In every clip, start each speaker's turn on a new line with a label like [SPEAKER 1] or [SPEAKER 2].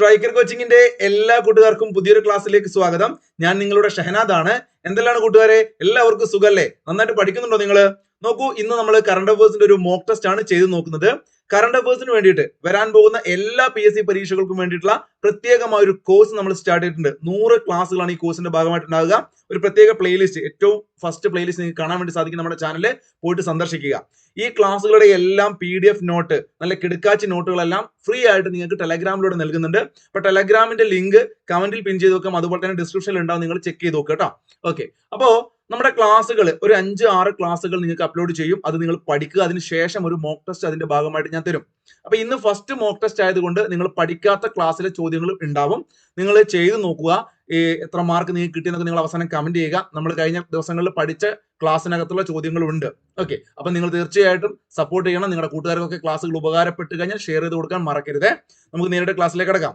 [SPEAKER 1] Striker കോച്ചിങ്ങിന്റെ എല്ലാ കൂട്ടുകാർക്കും പുതിയൊരു ക്ലാസ്സിലേക്ക് സ്വാഗതം. ഞാൻ നിങ്ങളുടെ ഷഹനാദ് ആണ് എന്തെല്ലാണ് കൂട്ടുകാരെ? എല്ലാവർക്കും സുഖല്ലേ? നന്നായിട്ട് പഠിക്കുന്നുണ്ടോ നിങ്ങൾ നോക്കൂ ഇന്ന് നമ്മൾ കറണ്ട് അഫേഴ്സിന്റെ ഒരു മോക്ക് ടെസ്റ്റ് ആണ് ചെയ്തു നോക്കുന്നത്. കറണ്ട് അഫേഴ്സിന് വേണ്ടിയിട്ട് വരാൻ പോകുന്ന എല്ലാ പി എസ് സി പരീക്ഷകൾക്കും വേണ്ടിയിട്ടുള്ള പ്രത്യേകമായ ഒരു കോഴ്സ് നമ്മൾ സ്റ്റാർട്ട് ചെയ്തിട്ടുണ്ട്. നൂറ് ക്ലാസ്സുകളാണ് ഈ കോഴ്സിന്റെ ഭാഗമായിട്ട് ഉണ്ടാവുക. ഒരു പ്രത്യേക പ്ലേലിസ്റ്റ് ഏറ്റവും ഫസ്റ്റ് പ്ലേലിസ്റ്റ് നിങ്ങൾക്ക് കാണാൻ വേണ്ടി സാധിക്കും നമ്മുടെ ചാനലിൽ പോയിട്ട് സന്ദർശിക്കുക. ഈ ക്ലാസ്സുകളുടെ എല്ലാം പി ഡി എഫ് നോട്ട് നല്ല കിടക്കാച്ചി നോട്ടുകളെല്ലാം ഫ്രീ ആയിട്ട് നിങ്ങൾക്ക് ടെലഗ്രാമിലൂടെ നൽകുന്നുണ്ട്. അപ്പൊ ടെലഗ്രാമിന്റെ ലിങ്ക് കമന്റിൽ പിൻ ചെയ്ത് വെക്കാം. അതുപോലെ തന്നെ ഡിസ്ക്രിപ്ഷനിൽ ഉണ്ടാവും. നിങ്ങൾ ചെക്ക് ചെയ്ത് നോക്കുക കേട്ടോ. ഓക്കെ അപ്പോ നമ്മുടെ ക്ലാസ്സുകൾ ഒരു അഞ്ച് ആറ് ക്ലാസ്സുകൾ നിങ്ങൾക്ക് അപ്ലോഡ് ചെയ്യും. അത് നിങ്ങൾ പഠിക്കുക. അതിന് ശേഷം ഒരു മോക്ക് ടെസ്റ്റ് അതിന്റെ ഭാഗമായിട്ട് ഞാൻ തരും. അപ്പൊ ഇന്ന് ഫസ്റ്റ് മോക്ക് ടെസ്റ്റ് ആയതുകൊണ്ട് നിങ്ങൾ പഠിക്കാത്ത ക്ലാസ്സിലെ ചോദ്യങ്ങൾ ഉണ്ടാവും. നിങ്ങൾ ചെയ്തു നോക്കുക. ഈ എത്ര മാർക്ക് നിങ്ങൾക്ക് കിട്ടിയെന്നൊക്കെ നിങ്ങൾ അവസാനം കമന്റ് ചെയ്യുക. നമ്മൾ കഴിഞ്ഞ ദിവസങ്ങളിൽ പഠിച്ച ക്ലാസ്സിനകത്തുള്ള ചോദ്യങ്ങളുണ്ട് ഓക്കെ അപ്പൊ നിങ്ങൾ തീർച്ചയായിട്ടും സപ്പോർട്ട് ചെയ്യണം. നിങ്ങളുടെ കൂട്ടുകാർക്കൊക്കെ ക്ലാസ്സുകൾ ഉപകാരപ്പെട്ട് കഴിഞ്ഞാൽ ഷെയർ ചെയ്ത് കൊടുക്കാൻ മറക്കരുത്. നമുക്ക് നേരിട്ട് ക്ലാസ്സിലേക്ക് കിടക്കാം.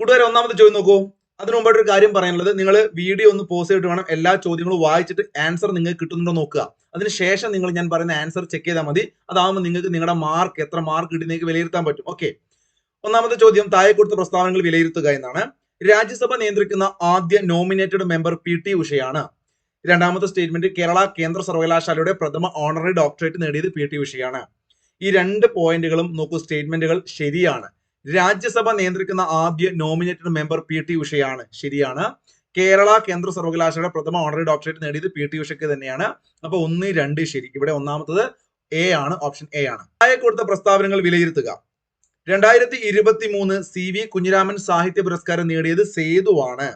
[SPEAKER 1] കൂട്ടുകാരെ ഒന്നാമത് ചോദ്യം നോക്കൂ. അതിനു ഒരു കാര്യം പറയാനുള്ളത്. നിങ്ങൾ വീഡിയോ ഒന്ന് പോസ് ചെയ്തിട്ട് വേണം എല്ലാ ചോദ്യങ്ങളും വായിച്ചിട്ട് ആൻസർ നിങ്ങൾക്ക് കിട്ടുന്നുണ്ടോ നോക്കുക. അതിനുശേഷം നിങ്ങൾ ഞാൻ പറയുന്ന ആൻസർ ചെക്ക് ചെയ്താൽ മതി. അതാവുമ്പോൾ നിങ്ങൾക്ക് നിങ്ങളുടെ മാർക്ക് എത്ര മാർക്ക് കിട്ടി നിങ്ങൾക്ക് വിലയിരുത്താൻ പറ്റും. ഓക്കെ ഒന്നാമത്തെ ചോദ്യം താഴെ കൊടുത്ത പ്രസ്താവനകൾ വിലയിരുത്തുക എന്നാണ്. രാജ്യസഭ നിയന്ത്രിക്കുന്ന ആദ്യ നോമിനേറ്റഡ് മെമ്പർ പി ടി ഉഷയാണ്. രണ്ടാമത്തെ സ്റ്റേറ്റ്മെന്റ് കേരള കേന്ദ്ര സർവകലാശാലയുടെ പ്രഥമ ഓണററി ഡോക്ടറേറ്റ് നേടിയത് പി ടി ഉഷയാണ്. ഈ രണ്ട് പോയിന്റുകളും നോക്കൂ സ്റ്റേറ്റ്മെന്റുകൾ ശരിയാണ്. രാജ്യസഭ നിയന്ത്രിക്കുന്ന ആദ്യ നോമിനേറ്റഡ് മെമ്പർ പി ടി ഉഷയാണ്. ശരിയാണ്. കേരള കേന്ദ്ര സർവകലാശാല പ്രഥമ ഓണറി ഡോക്ടറേറ്റ് നേടിയത് പി ടി ഉഷയ്ക്ക് തന്നെയാണ്. അപ്പൊ ഒന്ന് രണ്ട് ശരി. ഇവിടെ ഒന്നാമത്തത് എ ആണ് ഓപ്ഷൻ എ ആണ്. താഴെ കൊടുത്ത പ്രസ്താവനകൾ വിലയിരുത്തുക. രണ്ടായിരത്തി ഇരുപത്തി മൂന്ന് സി വി കുഞ്ഞിരാമൻ സാഹിത്യ പുരസ്കാരം നേടിയത് സേതുവാണ്.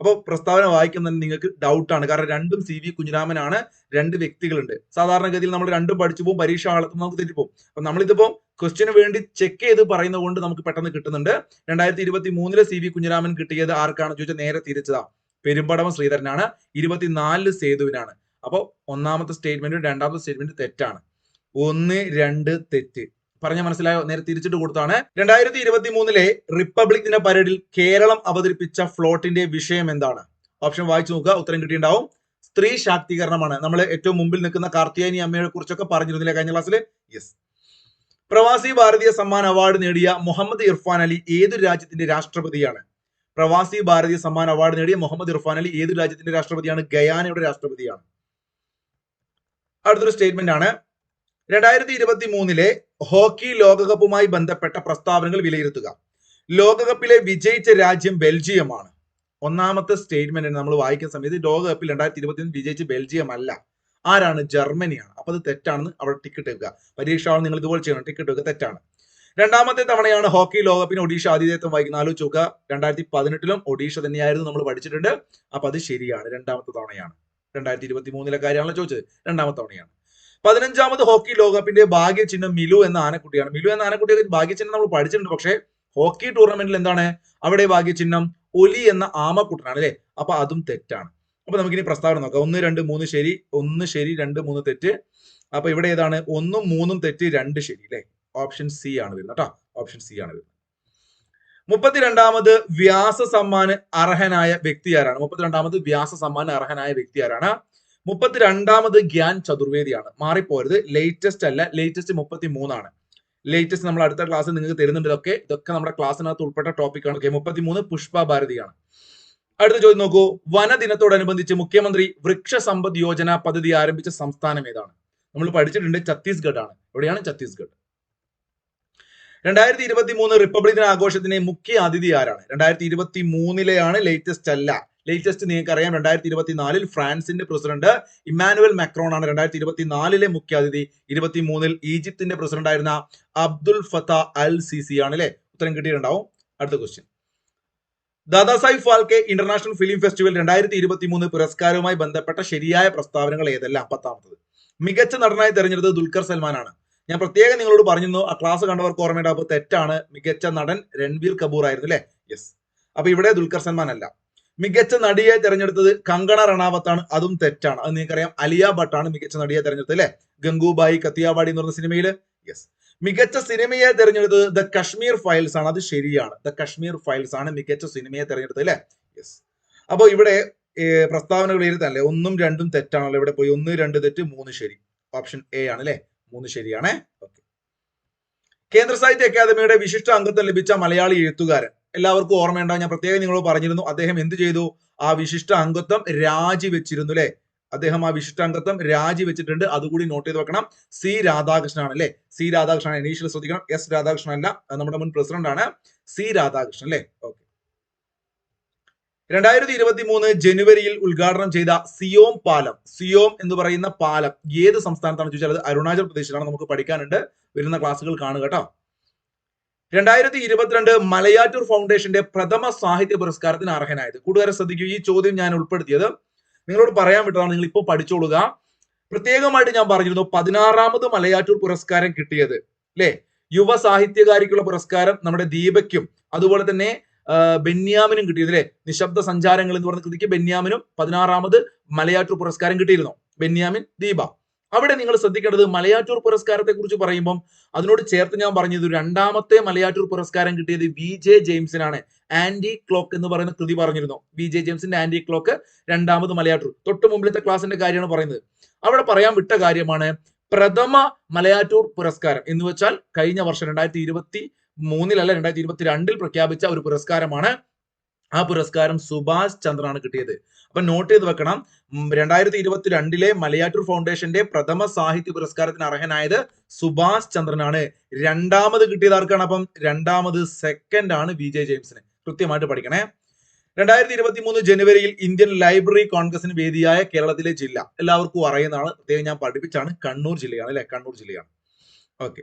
[SPEAKER 1] അപ്പോൾ പ്രസ്താവന വായിക്കുന്ന നിങ്ങൾക്ക് ഡൗട്ടാണ് കാരണം രണ്ടും സി വി കുഞ്ഞിരാമനാണ് രണ്ട് വ്യക്തികളുണ്ട്. സാധാരണഗതിയിൽ നമ്മൾ രണ്ടും പഠിച്ചു പോകും പരീക്ഷ ആളത്തും നമുക്ക് തെറ്റിപ്പോകും അപ്പൊ നമ്മളിതിപ്പോ ക്വസ്റ്റിന് വേണ്ടി ചെക്ക് ചെയ്ത് പറയുന്നത് കൊണ്ട് നമുക്ക് പെട്ടെന്ന് കിട്ടുന്നുണ്ട്. രണ്ടായിരത്തി ഇരുപത്തി മൂന്നിലെ സി വി കുഞ്ഞിരാമൻ കിട്ടിയത് ആർക്കാണ്? ചോദിച്ചാൽ നേരെ തിരിച്ചതാ. പെരുമ്പടവം ശ്രീധരനാണ്. ഇരുപത്തിനാലിൽ സേതുവിനാണ്. അപ്പോൾ ഒന്നാമത്തെ സ്റ്റേറ്റ്മെന്റും രണ്ടാമത്തെ സ്റ്റേറ്റ്മെന്റ് തെറ്റാണ്. ഒന്ന് രണ്ട് തെറ്റ്. പറഞ്ഞ മനസ്സിലായോ? നേരെ തിരിച്ചിട്ട് കൊടുത്താണ്. രണ്ടായിരത്തി ഇരുപത്തി മൂന്നിലെ റിപ്പബ്ലിക് ദിന പരേഡിൽ കേരളം അവതരിപ്പിച്ച ഫ്ലോട്ടിന്റെ വിഷയം എന്താണ്? ഓപ്ഷൻ വായിച്ചു നോക്കുക. ഉത്തരം കിട്ടിയിട്ടുണ്ടാവും. സ്ത്രീ ശാക്തീകരണമാണ്. നമ്മൾ ഏറ്റവും മുമ്പിൽ നിൽക്കുന്ന കാർത്തിയാനി അമ്മയെ കുറിച്ചൊക്കെ പറഞ്ഞിരുന്നില്ല കഴിഞ്ഞ ക്ലാസ്സിൽ യെസ് പ്രവാസി ഭാരതീയ സമ്മാൻ അവാർഡ് നേടിയ മുഹമ്മദ് ഇർഫാൻ അലി ഏതു രാജ്യത്തിന്റെ രാഷ്ട്രപതിയാണ്? പ്രവാസി ഭാരതീയ സമ്മാൻ അവാർഡ് നേടിയ മുഹമ്മദ് ഇർഫാൻ അലി ഏതു രാജ്യത്തിന്റെ രാഷ്ട്രപതിയാണ്? ഗയാനയുടെ രാഷ്ട്രപതിയാണ്. അടുത്തൊരു സ്റ്റേറ്റ്മെന്റ് ആണ്. രണ്ടായിരത്തി ഇരുപത്തി മൂന്നിലെ ഹോക്കി ലോകകപ്പുമായി ബന്ധപ്പെട്ട പ്രസ്താവനകൾ വിലയിരുത്തുക. ലോകകപ്പിലെ വിജയിച്ച രാജ്യം ബെൽജിയമാണ്. ഒന്നാമത്തെ സ്റ്റേറ്റ്മെന്റ് നമ്മൾ വായിക്കുന്ന സമയത്ത് ലോകകപ്പിൽ രണ്ടായിരത്തി ഇരുപത്തി വിജയിച്ച ബെൽജിയം അല്ല. ആരാണ്? ജർമ്മനിയാണ്. അപ്പൊ അത് തെറ്റാണെന്ന് അവിടെ ടിക്കറ്റ് വെക്കുക പരീക്ഷ നിങ്ങൾ ഇതുപോലെ ചെയ്യണം. ടിക്കറ്റ് വെക്കുക തെറ്റാണ്. രണ്ടാമത്തെ തവണയാണ് ഹോക്കി ലോകകപ്പിന് ഒഡീഷ ആതിഥേയത്വം വഹിക്കുന്ന ആലോചിച്ച് നോക്കുക രണ്ടായിരത്തി പതിനെട്ടിലും ഒഡീഷ തന്നെയായിരുന്നു നമ്മൾ പഠിച്ചിട്ടുണ്ട്. അപ്പൊ അത് ശരിയാണ്. രണ്ടാമത്തെ തവണയാണ്. രണ്ടായിരത്തി ഇരുപത്തി മൂന്നിലെ കാര്യമാണല്ലോ ചോദിച്ചത്. രണ്ടാമത്തെ തവണയാണ്. പതിനഞ്ചാമത് ഹോക്കി ലോകകപ്പിന്റെ ഭാഗ്യചിഹ്നം മിലു എന്ന ആനക്കുട്ടിയാണ്. മിലു എന്ന ആനക്കുട്ടിയെ ഭാഗ്യചിഹ്നം നമ്മൾ പഠിച്ചിട്ടുണ്ട്. പക്ഷേ ഹോക്കി ടൂർണമെന്റിൽ എന്താണ്? അവിടെ ഭാഗ്യചിഹ്നം ഒലി എന്ന ആമക്കുട്ടനാണ് അല്ലെ? അപ്പൊ അതും തെറ്റാണ്. അപ്പൊ നമുക്കിനി പ്രസ്താവന നോക്കാം. ഒന്ന് രണ്ട് മൂന്ന് ശരി ഒന്ന് ശരി രണ്ട് മൂന്ന് തെറ്റ്. അപ്പൊ ഇവിടെ ഏതാണ്? ഒന്നും മൂന്നും തെറ്റ് രണ്ട് ശരി അല്ലെ? ഓപ്ഷൻ സി ആണ് വരുന്നത് കേട്ടോ. ഓപ്ഷൻ സി ആണ് വരുന്നത്. മുപ്പത്തിരണ്ടാമത് വ്യാസ സമ്മാന് അർഹനായ വ്യക്തി ആരാണ്? മുപ്പത്തിരണ്ടാമത് വ്യാസ സമ്മാന് അർഹനായ വ്യക്തി ആരാണ്? മുപ്പത്തിരണ്ടാമത് ഗ്യാൻ ചതുർവേദിയാണ്. മാറിപ്പോരുത് ലേറ്റസ്റ്റ് അല്ല ലേറ്റസ്റ്റ് മുപ്പത്തി മൂന്നാണ് ലേറ്റസ്റ്റ് നമ്മൾ അടുത്ത ക്ലാസ്സിൽ നിങ്ങൾക്ക് തരുന്നുണ്ട് ഇതൊക്കെ. ഇതൊക്കെ നമ്മുടെ ക്ലാസ്സിനകത്ത് ഉൾപ്പെട്ട ടോപ്പിക്കാണ് ഓക്കെ മുപ്പത്തി മൂന്ന് പുഷ്പ ഭാരതിയാണ്. അടുത്ത ചോദ്യം നോക്കൂ. വനദിനത്തോടനുബന്ധിച്ച് മുഖ്യമന്ത്രി വൃക്ഷ സമ്പദ് യോജന പദ്ധതി ആരംഭിച്ച സംസ്ഥാനം ഏതാണ്? നമ്മൾ പഠിച്ചിട്ടുണ്ട് ഛത്തീസ്ഗഡ് ആണ്. എവിടെയാണ് ഛത്തീസ്ഗഡ്? രണ്ടായിരത്തി ഇരുപത്തി മൂന്ന് റിപ്പബ്ലിക് ദിന ആഘോഷത്തിന് മുഖ്യ അതിഥി ആരാണ്? രണ്ടായിരത്തി ഇരുപത്തി മൂന്നിലെയാണ് ലേറ്റസ്റ്റ് അല്ല. ലേറ്റസ്റ്റ് നിങ്ങൾക്ക് അറിയാം. രണ്ടായിരത്തി ഇരുപത്തി നാലിൽ ഫ്രാൻസിന്റെ പ്രസിഡന്റ് ഇമ്മാനുവൽ മാക്രോൺ ആണ്. രണ്ടായിരത്തി ഇരുപത്തി നാലിലെ മുഖ്യാതിഥി. ഇരുപത്തി മൂന്നിൽ ഈജിപ്തിന്റെ പ്രസിഡന്റ് ആയിരുന്ന അബ്ദുൽ ഫത്ത അൽ സിസി ആണ് അല്ലെ ഉത്തരം കിട്ടിയിട്ടുണ്ടാവും. അടുത്ത question Dadasaheb Phalke international film festival രണ്ടായിരത്തി ഇരുപത്തി മൂന്ന് പുരസ്കാരവുമായി ബന്ധപ്പെട്ട ശരിയായ പ്രസ്താവനകൾ ഏതെല്ലാം? പത്താമത്തത് മികച്ച നടനായി തെരഞ്ഞെടുത്തത് ദുൽഖർ സൽമാനാണ് ഞാൻ പ്രത്യേകം നിങ്ങളോട് പറഞ്ഞിരുന്നു ആ ക്ലാസ് കണ്ടവർക്ക് ഓർമ്മയുണ്ടാകുമ്പോൾ തെറ്റാണ്. മികച്ച നടൻ രൺബീർ കപൂർ ആയിരുന്നു അല്ലേ യെസ് അപ്പൊ ഇവിടെ ദുൽഖർ സൽമാൻ അല്ല. മികച്ച നടിയെ തെരഞ്ഞെടുത്തത് കങ്കണ റണാവത്താണ് അതും തെറ്റാണ്. അത് നിങ്ങൾക്കറിയാം അലിയ ഭട്ടാണ് മികച്ച നടിയെ തെരഞ്ഞെടുത്തത് അല്ലെ? ഗംഗൂബായി കത്തിയാവാടി എന്ന് പറഞ്ഞ സിനിമയിൽ യെസ് മികച്ച സിനിമയെ തെരഞ്ഞെടുത്തത് ദ കശ്മീർ ഫയൽസ് ആണ്. അത് ശരിയാണ്. ദ കശ്മീർ ഫയൽസ് ആണ് മികച്ച സിനിമയെ തെരഞ്ഞെടുത്തത് അല്ലെ? യെസ് അപ്പോൾ ഇവിടെ പ്രസ്താവനകൾ എഴുതാല്ലേ ഒന്നും രണ്ടും തെറ്റാണല്ലോ. ഇവിടെ പോയി ഒന്ന് രണ്ട് തെറ്റ് മൂന്ന് ശരി. ഓപ്ഷൻ എ ആണ് അല്ലെ? മൂന്ന് ശരിയാണ്. ഓക്കെ കേന്ദ്ര സാഹിത്യ അക്കാദമിയുടെ വിശിഷ്ട അംഗത്വം ലഭിച്ച മലയാളി എഴുത്തുകാരൻ. എല്ലാവർക്കും ഓർമ്മയുണ്ടാവും ഞാൻ പ്രത്യേകം നിങ്ങളോട് പറഞ്ഞിരുന്നു അദ്ദേഹം എന്ത് ചെയ്തു? ആ വിശിഷ്ട അംഗത്വം രാജിവെച്ചിരുന്നു അല്ലെ അദ്ദേഹം ആ വിശിഷ്ട അംഗത്വം രാജിവെച്ചിട്ടുണ്ട്. അതുകൂടി നോട്ട് ചെയ്ത് വെക്കണം. സി രാധാകൃഷ്ണൻ അല്ലെ സി രാധാകൃഷ്ണൻ ഇനീഷ്യൽ ശ്രദ്ധിക്കണം. എസ് രാധാകൃഷ്ണൻ അല്ല. നമ്മുടെ മുൻ പ്രസിഡന്റ് ആണ്. സി രാധാകൃഷ്ണൻ അല്ലെ ഓക്കെ രണ്ടായിരത്തി ഇരുപത്തി മൂന്ന് ജനുവരിയിൽ ഉദ്ഘാടനം ചെയ്ത സിയോം പാലം. സിയോം എന്ന് പറയുന്ന പാലം ഏത് സംസ്ഥാനത്താണ് ചോദിച്ചാൽ അത് അരുണാചൽ പ്രദേശിലാണ് നമുക്ക് പഠിക്കാനുണ്ട്. വരുന്ന ക്ലാസ്സുകൾ കാണുക കേട്ടോ രണ്ടായിരത്തി ഇരുപത്തിരണ്ട് മലയാറ്റൂർ ഫൗണ്ടേഷന്റെ പ്രഥമ സാഹിത്യ പുരസ്കാരത്തിന് അർഹനായത്. കൂട്ടുകാരെ ശ്രദ്ധിക്കൂ ഈ ചോദ്യം ഞാൻ ഉൾപ്പെടുത്തിയത്. നിങ്ങളോട് പറയാൻ വിട്ടതാണ് നിങ്ങൾ ഇപ്പോൾ പഠിച്ചോളുക. പ്രത്യേകമായിട്ട് ഞാൻ പറഞ്ഞിരുന്നു പതിനാറാമത് മലയാറ്റൂർ പുരസ്കാരം കിട്ടിയത് അല്ലെ? യുവ സാഹിത്യകാരിക്കുള്ള പുരസ്കാരം നമ്മുടെ ദീപയ്ക്കും അതുപോലെ തന്നെ ബെന്യാമിനും കിട്ടിയത് അല്ലെ? നിശബ്ദ സഞ്ചാരങ്ങൾ എന്ന് പറഞ്ഞ കൃതിക്ക് ബെന്യാമിനും പതിനാറാമത് മലയാറ്റൂർ പുരസ്കാരം കിട്ടിയിരുന്നു. ബെന്യാമിൻ ദീപ. അവിടെ നിങ്ങൾ ശ്രദ്ധിക്കേണ്ടത് മലയാറ്റൂർ പുരസ്കാരത്തെ കുറിച്ച് പറയുമ്പം അതിനോട് ചേർത്ത് ഞാൻ പറഞ്ഞത് രണ്ടാമത്തെ മലയാറ്റൂർ പുരസ്കാരം കിട്ടിയത് വി ജെ ജെയിംസിനാണ്. ആന്റി ക്ലോക്ക് എന്ന് പറയുന്ന കൃതി പറഞ്ഞിരുന്നു. വി ജെ ജെയിംസിന്റെ ആന്റി ക്ലോക്ക് രണ്ടാമത് മലയാറ്റൂർ. തൊട്ട് മുമ്പിലത്തെ ക്ലാസിന്റെ കാര്യമാണ് പറയുന്നത്. അവിടെ പറയാൻ വിട്ട കാര്യമാണ് പ്രഥമ മലയാറ്റൂർ പുരസ്കാരം എന്ന് വെച്ചാൽ കഴിഞ്ഞ വർഷം രണ്ടായിരത്തി ഇരുപത്തി മൂന്നിലല്ല രണ്ടായിരത്തി ഇരുപത്തി രണ്ടിൽ പ്രഖ്യാപിച്ച ഒരു പുരസ്കാരമാണ് ആ പുരസ്കാരം സുഭാഷ് ചന്ദ്രനാണ് കിട്ടിയത്. അപ്പൊ നോട്ട് ചെയ്ത് വെക്കണം. രണ്ടായിരത്തി ഇരുപത്തി രണ്ടിലെ മലയാറ്റൂർ ഫൗണ്ടേഷന്റെ പ്രഥമ സാഹിത്യ പുരസ്കാരത്തിന് അർഹനായത് സുഭാഷ് ചന്ദ്രനാണ്. രണ്ടാമത് കിട്ടിയത് ആർക്കാണ് അപ്പം? രണ്ടാമത് സെക്കൻഡ് ആണ് വി ജെ ജെയിംസിന്. കൃത്യമായിട്ട് പഠിക്കണേ. രണ്ടായിരത്തി ഇരുപത്തി മൂന്ന് ജനുവരിയിൽ ഇന്ത്യൻ ലൈബ്രറി കോൺഗ്രസിന് വേദിയായ കേരളത്തിലെ ജില്ല. എല്ലാവർക്കും അറിയുന്നതാണ്. പ്രത്യേകം ഞാൻ പഠിപ്പിച്ചാണ് കണ്ണൂർ ജില്ലയാണ് അല്ലെ? കണ്ണൂർ ജില്ലയാണ്. ഓക്കെ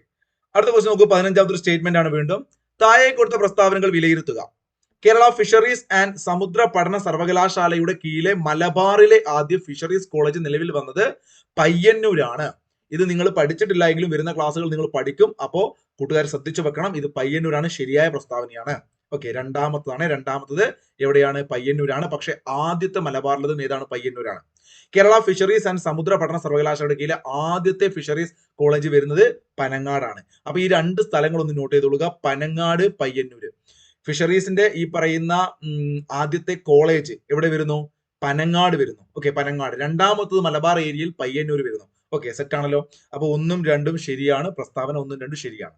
[SPEAKER 1] അടുത്ത ക്വസ്റ്റ് നോക്കൂ. പതിനഞ്ചാമത്തെ സ്റ്റേറ്റ്മെന്റ് ആണ് വീണ്ടും. താഴെ കൊടുത്ത പ്രസ്താവനകൾ വിലയിരുത്തുക. കേരള ഫിഷറീസ് ആൻഡ് സമുദ്ര പഠന സർവകലാശാലയുടെ കീഴിലെ മലബാറിലെ ആദ്യ ഫിഷറീസ് കോളേജ് നിലവിൽ വന്നത് പയ്യന്നൂരാണ്. ഇത് നിങ്ങൾ പഠിച്ചിട്ടില്ല എങ്കിലും വരുന്ന ക്ലാസ്സുകൾ നിങ്ങൾ പഠിക്കും. അപ്പോ കൂട്ടുകാർ ശ്രദ്ധിച്ചു വെക്കണം. ഇത് പയ്യന്നൂരാണ് ശരിയായ പ്രസ്താവനയാണ്. ഓക്കെ രണ്ടാമത്തതാണ്. രണ്ടാമത്തത് എവിടെയാണ്? പയ്യന്നൂരാണ്. പക്ഷെ ആദ്യത്തെ മലബാറിലതും ഏതാണ്? പയ്യന്നൂരാണ്. കേരള ഫിഷറീസ് ആൻഡ് സമുദ്ര പഠന സർവകലാശാലയുടെ കീഴിലെ ആദ്യത്തെ ഫിഷറീസ് കോളേജ് വരുന്നത് പനങ്ങാടാണ്. അപ്പൊ ഈ രണ്ട് സ്ഥലങ്ങളൊന്ന് നോട്ട് ചെയ്തോളുക. പനങ്ങാട് പയ്യന്നൂര്. ഫിഷറീസിന്റെ ഈ പറയുന്ന ആദ്യത്തെ കോളേജ് എവിടെ വരുന്നു? പനങ്ങാട് വരുന്നു. ഓക്കെ പനങ്ങാട്. രണ്ടാമത്തത് മലബാർ ഏരിയയിൽ പയ്യന്നൂർ വരുന്നു. ഓക്കെ സെറ്റ് ആണല്ലോ. അപ്പൊ ഒന്നും രണ്ടും ശരിയാണ്. പ്രസ്താവന ഒന്നും രണ്ടും ശരിയാണ്.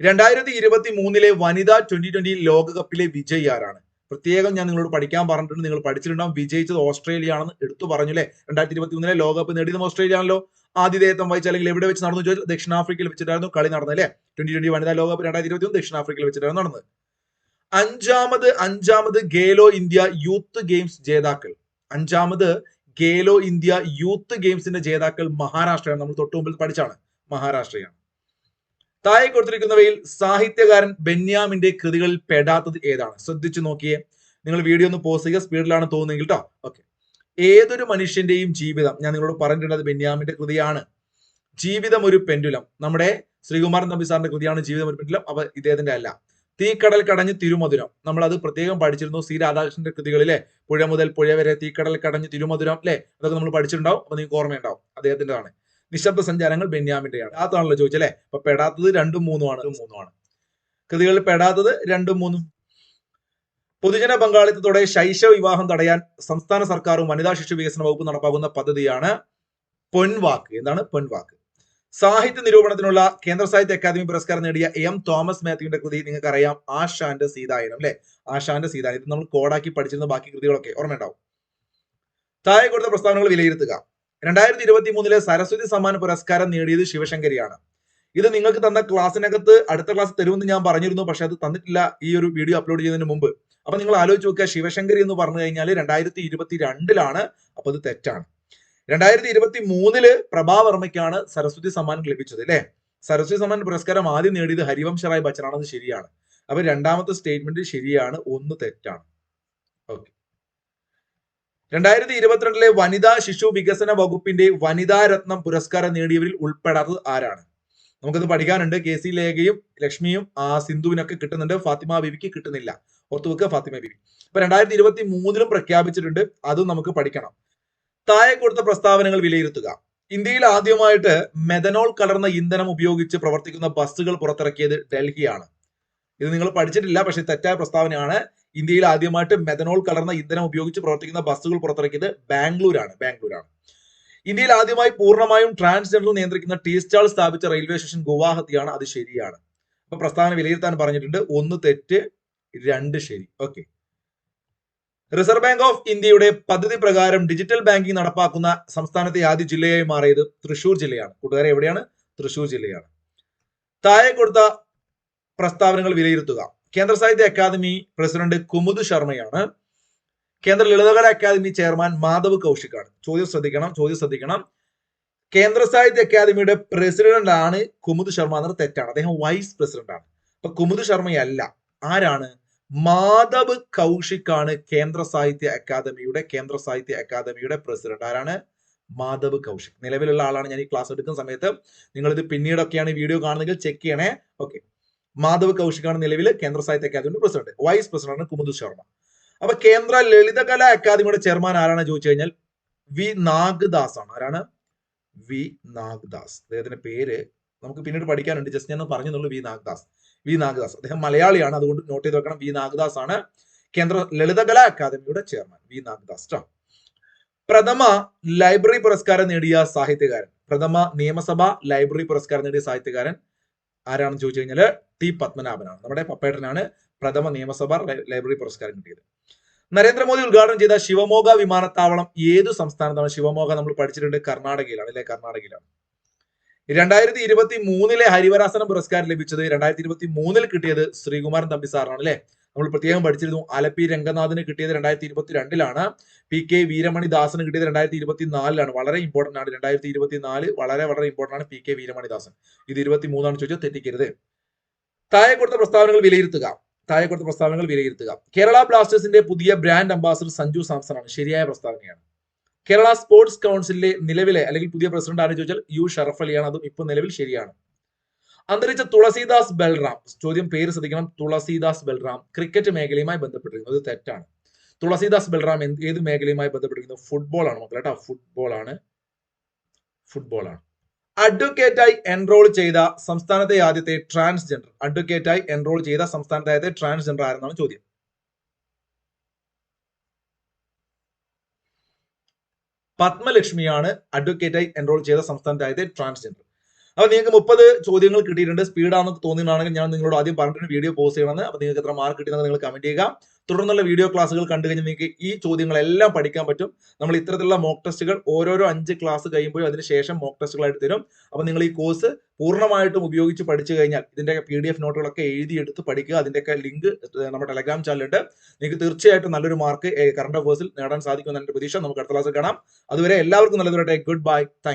[SPEAKER 1] രണ്ടായിരത്തി ഇരുപത്തി മൂന്നിലെ വനിതാ ട്വന്റി ട്വന്റി ലോകകപ്പിലെ വിജയി ആരാണ്? പ്രത്യേകം ഞാൻ നിങ്ങളോട് പഠിക്കാൻ പറഞ്ഞിട്ടുണ്ട്. നിങ്ങൾ പഠിച്ചിട്ടുണ്ടാവും. വിജയിച്ചത് ഓസ്ട്രേലിയ ആണെന്ന് എടുത്തു പറഞ്ഞു അല്ലെ രണ്ടായിരത്തി ഇരുപത്തി മൂന്നിലെ ലോകകപ്പ് നേടിയത് ഓസ്ട്രേലിയ ആണല്ലോ ആതിഥേയത്വം വഹിച്ച അല്ലെങ്കിൽ എവിടെ വെച്ച് നടന്നു ചോദിച്ചാൽ ദക്ഷിണാഫ്രിക്കയിൽ വെച്ചിട്ടായിരുന്നു കളി നടന്നത് അല്ലേ? ട്വന്റി ട്വന്റി വനിതാ ലോകകപ്പ് രണ്ടായിരത്തി ഇരുപത്തി ദക്ഷിണാഫ്രിക്കയിൽ വെച്ചിട്ടായിരുന്നു നടന്നത്. അഞ്ചാമത് അഞ്ചാമത് ഗേലോ ഇന്ത്യ യൂത്ത് ഗെയിംസ് ജേതാക്കൾ. അഞ്ചാമത് ഗേലോ ഇന്ത്യ യൂത്ത് ഗെയിംസിന്റെ ജേതാക്കൾ മഹാരാഷ്ട്രയാണ്. നമ്മൾ തൊട്ടു മുമ്പിൽ പഠിച്ചാണ്. മഹാരാഷ്ട്രയാണ്. താഴെ കൊടുത്തിരിക്കുന്നവയിൽ സാഹിത്യകാരൻ ബെന്യാമിന്റെ കൃതികളിൽ പെടാത്തത് ഏതാണ്? ശ്രദ്ധിച്ചു നോക്കിയേ. നിങ്ങൾ വീഡിയോ ഒന്ന് പോസ് ചെയ്യുക. സ്പീഡിലാണ് തോന്നുന്നെങ്കിൽ കേട്ടോ ഓക്കെ. ഏതൊരു മനുഷ്യന്റെയും ജീവിതം ഞാൻ നിങ്ങളോട് പറഞ്ഞിട്ടുണ്ട് ബെന്യാമിന്റെ കൃതിയാണ്. ജീവിതം ഒരു പെൻഡുലം. നമ്മുടെ ശ്രീകുമാരൻ തമ്പി സാറിന്റെ കൃതിയാണ് ജീവിതം ഒരു പെൻഡുലം. അപ്പൊ ഇദ്ദേഹത്തിന്റെ അല്ല. തീക്കടൽ കടഞ്ഞ് തിരുമധുരം. നമ്മൾ അത് പ്രത്യേകം പഠിച്ചിരുന്നു സി രാധാകൃഷ്ണന്റെ കൃതികളിലെ പുഴ മുതൽ പുഴ വരെ തീക്കടൽ കടഞ്ഞ് തിരുമധുരം അല്ലെ അതൊക്കെ നമ്മൾ പഠിച്ചിട്ടുണ്ടാവും. അപ്പൊ നിങ്ങൾക്ക് ഓർമ്മയുണ്ടാവും. അദ്ദേഹത്തിന്റെതാണ്. നിശബ്ദ സഞ്ചാരങ്ങൾ ബെന്യാമിന്റെയാണ്. അതാണല്ലോ ചോദിച്ചല്ലേ അപ്പൊ പെടാത്തത് രണ്ടും മൂന്നുമാണ് മൂന്നും മൂന്നുമാണ് കൃതികളിൽ പെടാത്തത് രണ്ടും മൂന്നും. പൊതുജന പങ്കാളിത്തത്തോടെ ശൈശവ വിവാഹം തടയാൻ സംസ്ഥാന സർക്കാരും വനിതാ ശിശു വികസന വകുപ്പ് നടപ്പാക്കുന്ന പദ്ധതിയാണ് പൊൻവാക്ക്. എന്താണ് പൊൻവാക്ക്? സാഹിത്യ നിരൂപണത്തിനുള്ള കേന്ദ്ര സാഹിത്യ അക്കാദമി പുരസ്കാരം നേടിയ എം തോമസ് മാത്യുവിന്റെ കൃതി നിങ്ങൾക്ക് അറിയാം ആശാന്റെ സീതായനം അല്ലെ? ആശാന്റെ സീതായനം. ഇത് നമ്മൾ കോഡാക്കി പഠിച്ചിരുന്ന ബാക്കി കൃതികളൊക്കെ ഓർമ്മയുണ്ടാവും. താഴെ കൊടുത്ത പ്രസ്താവനകൾ വിലയിരുത്തുക. രണ്ടായിരത്തി ഇരുപത്തി മൂന്നിലെ സരസ്വതി സമ്മാൻ പുരസ്കാരം നേടിയത് ശിവശങ്കരിയാണ്. ഇത് നിങ്ങൾക്ക് തന്ന ക്ലാസ്സിനകത്ത് അടുത്ത ക്ലാസ് തരുമെന്ന് ഞാൻ പറഞ്ഞിരുന്നു പക്ഷെ അത് തന്നിട്ടില്ല ഈ ഒരു വീഡിയോ അപ്ലോഡ് ചെയ്യുന്നതിന് മുമ്പ്. അപ്പൊ നിങ്ങൾ ആലോചിച്ച് നോക്കുക ശിവശങ്കരി എന്ന് പറഞ്ഞു കഴിഞ്ഞാൽ രണ്ടായിരത്തി ഇരുപത്തി രണ്ടിലാണ് അപ്പൊ അത് തെറ്റാണ്. രണ്ടായിരത്തി ഇരുപത്തി മൂന്നിൽ പ്രഭാവർമ്മയ്ക്കാണ് സരസ്വതി സമ്മാൻ ലഭിച്ചത് അല്ലെ സരസ്വതി സമ്മാൻ പുരസ്കാരം ആദ്യം നേടിയത് ഹരിവംശ റായ് ബച്ചനാണെന്ന് ശരിയാണ്. അപ്പൊ രണ്ടാമത്തെ സ്റ്റേറ്റ്മെന്റ് ശരിയാണ് ഒന്ന് തെറ്റാണ്. ഓക്കെ രണ്ടായിരത്തി ഇരുപത്തിരണ്ടിലെ വനിതാ ശിശു വികസന വകുപ്പിന്റെ വനിതാ രത്നം പുരസ്കാരം നേടിയവരിൽ ഉൾപ്പെടാത്തത് ആരാണ്? നമുക്കത് പഠിക്കാനുണ്ട്. കെ സി ലേഖയും ലക്ഷ്മിയും ആ സിന്ധുവിനൊക്കെ കിട്ടുന്നുണ്ട്. ഫാത്തിമ ബിബിക്ക് കിട്ടുന്നില്ല. ഓർത്തു വെക്കുക ഫാത്തിമ ബിബി അപ്പൊ രണ്ടായിരത്തി ഇരുപത്തി മൂന്നിലും പ്രഖ്യാപിച്ചിട്ടുണ്ട്. അതും നമുക്ക് പഠിക്കണം. താഴെ കൊടുത്ത പ്രസ്താവനകൾ വിലയിരുത്തുക. ഇന്ത്യയിൽ ആദ്യമായിട്ട് മെഥനോൾ കലർന്ന ഇന്ധനം ഉപയോഗിച്ച് പ്രവർത്തിക്കുന്ന ബസ്സുകൾ പുറത്തിറക്കിയത് ഡൽഹിയാണ്. ഇത് നിങ്ങൾ പഠിച്ചിട്ടില്ല പക്ഷെ തെറ്റായ പ്രസ്താവനയാണ്. ഇന്ത്യയിൽ ആദ്യമായിട്ട് മെഥനോൾ കലർന്ന ഇന്ധനം ഉപയോഗിച്ച് പ്രവർത്തിക്കുന്ന ബസ്സുകൾ പുറത്തിറക്കിയത് ബാംഗ്ലൂരാണ് ബാംഗ്ലൂരാണ്. ഇന്ത്യയിൽ ആദ്യമായി പൂർണമായും ട്രാൻസ്ജെൻഡർ നിയന്ത്രിക്കുന്ന ടീ സ്റ്റാൾ സ്ഥാപിച്ച റെയിൽവേ സ്റ്റേഷൻ ഗുവാഹത്തിയാണ് അത് ശരിയാണ്. അപ്പൊ പ്രസ്താവന വിലയിരുത്താൻ പറഞ്ഞിട്ടുണ്ട് ഒന്ന് തെറ്റ് രണ്ട് ശരി. ഓക്കെ റിസർവ് ബാങ്ക് ഓഫ് ഇന്ത്യയുടെ പദ്ധതി പ്രകാരം ഡിജിറ്റൽ ബാങ്കിംഗ് നടപ്പാക്കുന്ന സംസ്ഥാനത്തെ ആദ്യ ജില്ലയായി മാറിയത് തൃശൂർ ജില്ലയാണ്. കൂട്ടുകാരെ എവിടെയാണ്? തൃശൂർ ജില്ലയാണ്. താഴെ കൊടുത്ത പ്രസ്താവനകൾ വിലയിരുത്തുക. കേന്ദ്ര സാഹിത്യ അക്കാദമി പ്രസിഡന്റ് കുമുദ് ശർമ്മയാണ്. കേന്ദ്ര ലളിതകല അക്കാദമി ചെയർമാൻ മാധവ് കൗശിക്കാണ്. ചോദ്യം ശ്രദ്ധിക്കണം ചോദ്യം ശ്രദ്ധിക്കണം. കേന്ദ്ര സാഹിത്യ അക്കാദമിയുടെ പ്രസിഡന്റ് ആണ് കുമുദ് ശർമ്മ എന്നത് തെറ്റാണ്. അദ്ദേഹം വൈസ് പ്രസിഡന്റ് ആണ്. അപ്പൊ കുമുദ് ശർമ്മയല്ല. ആരാണ്? മാധവ് കൗശിക്കാണ് കേന്ദ്ര സാഹിത്യ അക്കാദമിയുടെ കേന്ദ്ര സാഹിത്യ അക്കാദമിയുടെ പ്രസിഡന്റ് ആരാണ്? മാധവ് കൗശിക്. നിലവിലുള്ള ആളാണ് ഞാൻ ഈ ക്ലാസ് എടുക്കുന്ന സമയത്ത്. നിങ്ങൾ ഇത് പിന്നീടൊക്കെയാണ് ഈ വീഡിയോ കാണുന്നതെങ്കിൽ ചെക്ക് ചെയ്യണേ. ഓക്കെ മാധവ് കൗശികാണ് നിലവിൽ കേന്ദ്ര സാഹിത്യ അക്കാദമിയുടെ president vice president Kumud Sharma. അപ്പൊ കേന്ദ്ര ലളിതകല അക്കാദമിയുടെ ചെയർമാൻ ആരാണ് ചോദിച്ചു കഴിഞ്ഞാൽ വി നാഗ്ദാസ് ആണ് ആരാണ്? വി നാഗ്ദാസ്. അദ്ദേഹത്തിന്റെ പേര് നമുക്ക് പിന്നീട് പഠിക്കാനുണ്ട്. ജസ്റ്റ് ഞാൻ പറഞ്ഞുള്ളൂ വി നാഗദാസ്. വി നാഗദാസ്. അദ്ദേഹം മലയാളിയാണ്. അതുകൊണ്ട് നോട്ട് ചെയ്ത് വെക്കണം. വി നാഗദാസ് ആണ് കേന്ദ്ര ലളിതകലാ അക്കാദമിയുടെ ചെയർമാൻ വി നാഗദാസ് ട്ടോ. പ്രഥമ ലൈബ്രറി പുരസ്കാരം നേടിയ സാഹിത്യകാരൻ. പ്രഥമ നിയമസഭ ലൈബ്രറി പുരസ്കാരം നേടിയ സാഹിത്യകാരൻ ആരാണെന്ന് ചോദിച്ചു കഴിഞ്ഞാൽ ടി പത്മനാഭനാണ്. നമ്മുടെ പപ്പേട്ടനാണ് പ്രഥമ നിയമസഭ ലൈബ്രറി പുരസ്കാരം കിട്ടിയത്. നരേന്ദ്രമോദി ഉദ്ഘാടനം ചെയ്ത ശിവമോഗ വിമാനത്താവളം ഏതു സംസ്ഥാനത്താണ്? ശിവമോഗ നമ്മൾ പഠിച്ചിട്ടുണ്ട് കർണാടകയിലാണ് അല്ലെ? കർണാടകയിലാണ്. രണ്ടായിരത്തി ഇരുപത്തി മൂന്നിലെ ഹരിവരാസനം പുരസ്കാരം ലഭിച്ചത് രണ്ടായിരത്തി ഇരുപത്തി മൂന്നിൽ കിട്ടിയത് ശ്രീകുമാരൻ തമ്പി സാറാണ് അല്ലെ? നമ്മൾ പ്രത്യേകം പഠിച്ചിരുന്നു. അലപ്പി രംഗനാഥിന് കിട്ടിയത് രണ്ടായിരത്തി ഇരുപത്തി രണ്ടിലാണ് പി കെ വീരമണി ദാസന് കിട്ടിയത് രണ്ടായിരത്തി ഇരുപത്തി നാലിലാണ് വളരെ ഇമ്പോർട്ടന്റ് ആണ്. രണ്ടായിരത്തി ഇരുപത്തി നാല് വളരെ വളരെ ഇമ്പോർട്ടന്റ് ആണ് പി കെ വീരമണി ദാസൻ ഇത് ഇരുപത്തി മൂന്നാണ് ചോദിച്ചാൽ തെറ്റിക്കരുത്. താഴെ കൊടുത്ത പ്രസ്താവനകൾ വിലയിരുത്തുക. താഴെ കൊടുത്ത പ്രസ്താവനകൾ വിലയിരുത്തുക. കേരള ബ്ലാസ്റ്റേഴ്സിന്റെ പുതിയ ബ്രാൻഡ് അംബാസഡർ സഞ്ജു സാംസൺ ആണ്. ശരിയായ പ്രസ്താവനയാണ്. കേരള സ്പോർട്സ് കൗൺസിലിലെ നിലവിലെ അല്ലെങ്കിൽ പുതിയ പ്രസിഡന്റ് ആരെന്ന് ചോദിച്ചാൽ യു ഷറഫ് അലിയാണ്. അതും ഇപ്പൊ നിലവിൽ ശരിയാണ്. അന്തരിച്ച തുളസീദാസ് ബൽറാം. ചോദ്യം പേര് ശ്രദ്ധിക്കണം. തുളസീദാസ് ബൽറാം ക്രിക്കറ്റ് മേഖലയുമായി അത് തെറ്റാണ്. തുളസീദാസ് ബൽറാം ഏത് മേഖലയുമായി ബന്ധപ്പെട്ടിരിക്കുന്നു? ഫുട്ബോൾ ആണ് മക്കളെ കേട്ടോ. ഫുട്ബോൾ ആണ്. ഫുട്ബോൾ ആണ്. അഡ്വക്കേറ്റായി എൻറോൾ ചെയ്ത സംസ്ഥാനത്തെ ആദ്യത്തെ ട്രാൻസ്ജെൻഡർ അഡ്വക്കേറ്റായി എൻറോൾ ചെയ്ത സംസ്ഥാനത്തെ ആദ്യത്തെ ട്രാൻസ്ജെൻഡർ ആരെന്നാണ് ചോദ്യം? പത്മലക്ഷ്മിയാണ് അഡ്വക്കേറ്റായി എൻറോൾ ചെയ്ത സംസ്ഥാനത്തെ ആദ്യത്തെ ട്രാൻസ്ജെൻഡർ അപ്പൊ നിങ്ങൾക്ക് മുപ്പത് ചോദ്യങ്ങൾ കിട്ടിയിട്ടുണ്ട്. സ്പീഡാണെന്ന് തോന്നുകയാണെങ്കിൽ ഞാൻ നിങ്ങളോട് ആദ്യം പറഞ്ഞിട്ട് വീഡിയോ പോസ്റ്റ് ചെയ്യണമെന്ന്. അപ്പൊ നിങ്ങൾക്ക് എത്ര മാർക്ക് കിട്ടിയെന്ന് നിങ്ങൾ കമന്റ് ചെയ്യുക. തുടർന്നുള്ള വീഡിയോ ക്ലാസ്സുകൾ കണ്ടു കഴിഞ്ഞാൽ നിങ്ങൾക്ക് ഈ ചോദ്യങ്ങളെല്ലാം പഠിക്കാൻ പറ്റും. നമ്മൾ ഇത്തരത്തിലുള്ള മോക്ക് ടെസ്റ്റുകൾ ഓരോരോ അഞ്ച് ക്ലാസ് കഴിയുമ്പോഴും അതിനുശേഷം മോക്ക് ടെസ്റ്റുകളായിട്ട് തരും. അപ്പൊ നിങ്ങൾ ഈ കോഴ്സ് പൂർണമായിട്ടും ഉപയോഗിച്ച് പഠിച്ചു കഴിഞ്ഞാൽ ഇതിന്റെ പി ഡി എഫ് നോട്ടുകളൊക്കെ എഴുതിയെടുത്ത് പഠിക്കുക. അതിന്റെയൊക്കെ ലിങ്ക് നമ്മുടെ ടെലഗ്രാം ചാനലുണ്ട് നിങ്ങൾക്ക് തീർച്ചയായിട്ടും നല്ലൊരു മാർക്ക് കറണ്ട് അഫേഴ്സിൽ നേടാൻ സാധിക്കുമെന്ന പ്രതീക്ഷ. നമുക്ക് അടുത്ത ക്ലാസ്സിൽ കാണാം. അതുവരെ എല്ലാവർക്കും നല്ലതുവരട്ടെ. Good bye thank